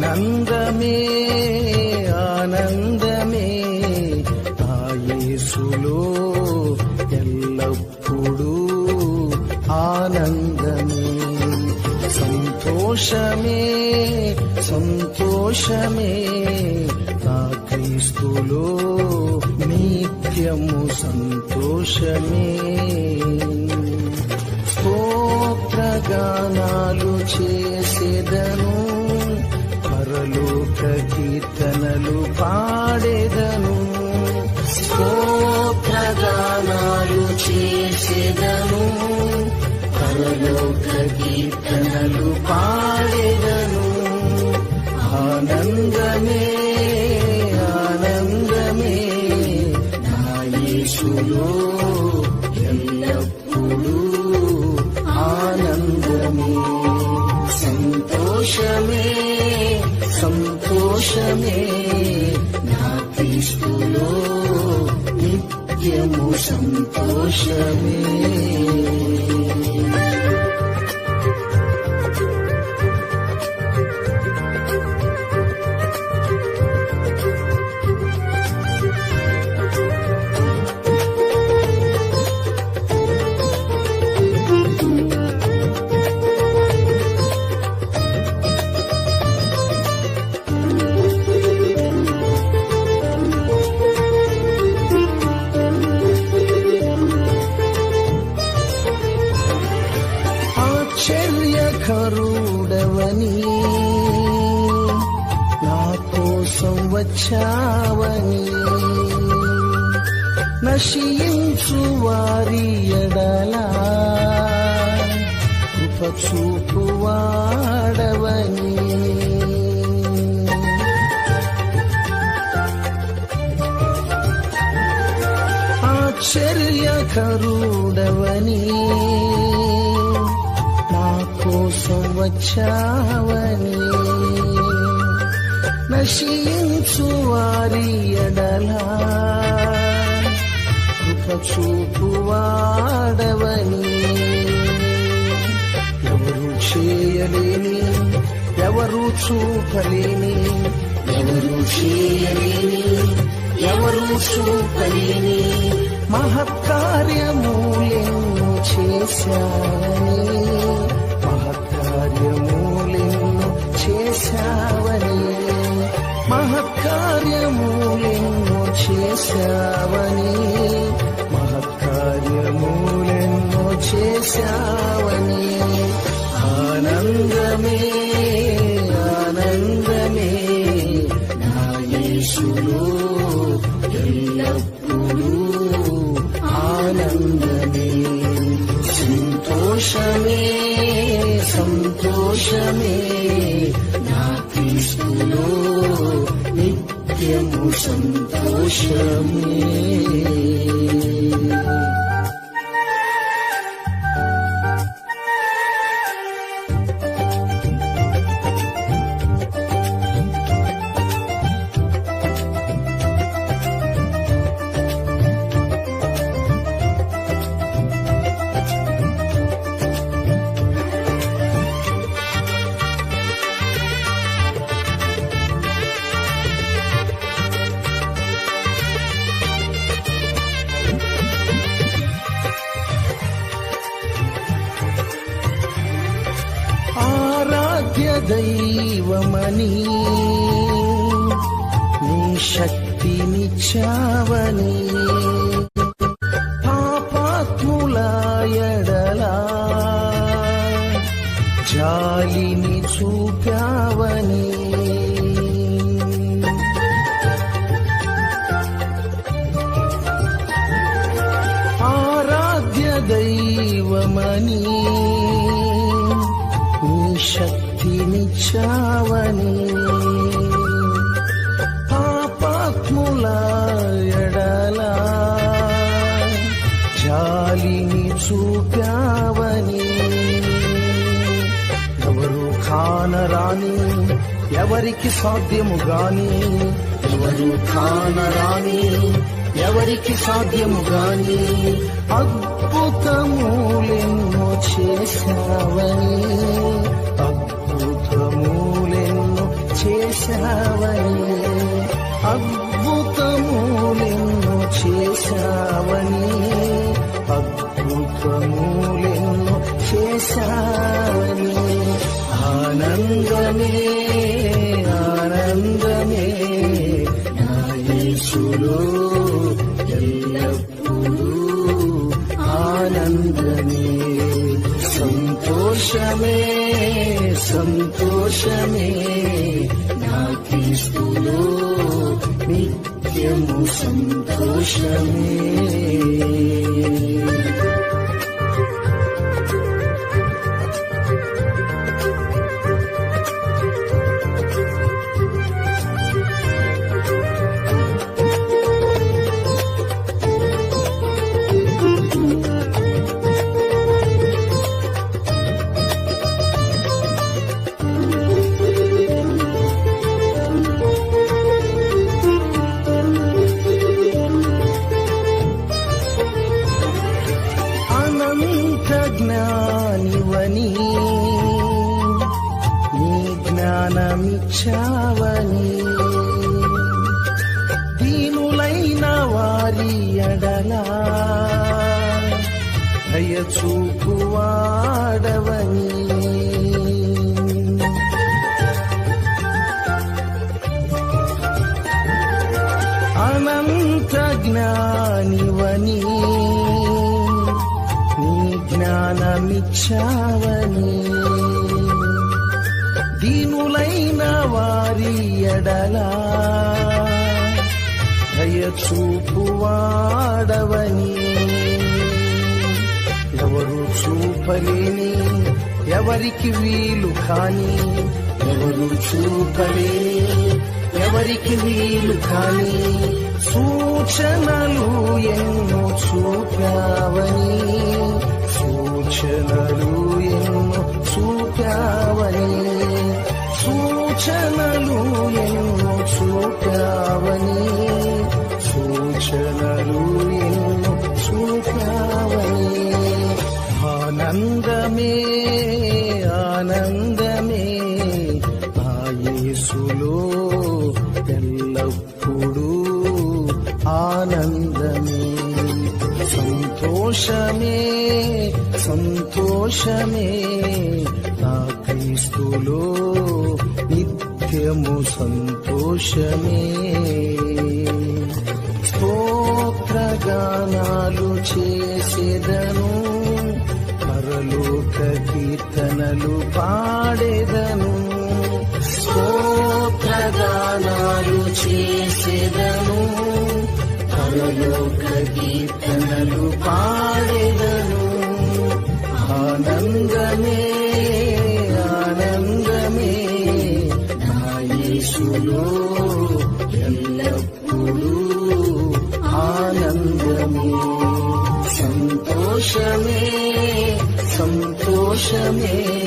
ఆనందమే ఆనందమే. ఆయేసులో ఎల్లప్పుడూ ఆనందమే. సంతోషమే సంతోషమే. నా క్రీస్తులో నిత్యము సంతోషమే. స్తోత్రగానాలు చేసేదను లోక కీర్తనలు పాడేదను. స్తోత్రగానాలు చేసేదను. పరలోక కీర్తనలు పాడేదను. ఆనందమే ఆనందమే. నాయసులో ఎల్లప్పుడూ ఆనందమే. సంతోషమే. సంతోషమే నా క్రీస్తులో నిత్యము సంతోషమే. వచ్చావని నశించు వారి ఎడలా కృప చూపువాడవని ఆశ్చర్యకరుడవని నా కోసం వచ్చావని నశించు వారి ఎడలా చూపువాడవని ఎవరు చేయలేని ఎవరు చూపలేని ఎవరు చేయలేని ఎవరు చూపలేని మహత్కార్యమూల్యం చేశాని మహత్కార్యమూల్యం చేశా చేశావని మహత్కార్యములెన్నో చేశావని. ఆనందమే ఆనందమే నా యేసులో ఎల్లప్పుడూ ఆనందమే. సంతోషమే సంతోషమే నా క్రీస్తులో నిత్యము సంతోషమే ఆరాధ్య దైవమని నీ శక్తినిచ్చావని పాపాత్ములాయడలా జాలిని చూపావని. ఆరాధ్య దైవమని నీ శక్తి శక్తినిచ్చావని పాపాత్ముల ఎడలా జాలిని చూపావని. ఎవరు కానరాని ఎవరికి సాధ్యము గాని ఎవరు కానరాని ఎవరికి సాధ్యము గాని అద్భుతములెన్నో చేశావని. చేశావని అద్భుతము నిన్ను చేశావని అద్భుతము నిన్ను చేశావని. ఆనందమే ఆనందమే నా యేసులో ఎల్లప్పుడూ సంతోషమే సంతోషమే. నా క్రీస్తులో నిత్యము సంతోషమే. జ్ఞానమిచ్చావని. దీనులైన వారి ఎడలా దయచూపువాడవని. అనంత జ్ఞానివని నీ జ్ఞానమిచ్చావని. దీనులైన వారి ఎడలా. దయచూపువాడవని ఎవరు చూపలేని ఎవరికి వీలు కాని ఎవరు చూపలేని ఎవరికి వీలు కాని సూచనలు ఎన్నో చూపావని. సూచనలు చూపావని సూచనలు ఎన్నో చూపావని ఆనందమే ఆనందమే ఆయేసులో ఎల్లప్పుడూ ఆనందమే. సంతోషమే సంతోషమే నా క్రీస్తులో నిత్యము సంతోషమే. స్తోత్రగానాలు చేసేదను పరలోక కీర్తనలు పాడేదను. స్తోత్రగానాలు చేసేదను పరలోక కీర్తనలు పాడేదను. ఆనందమే ఆనందమే యేసులో ఎల్లప్పుడూ ఆనందమే. సంతోషమే సంతోషమే.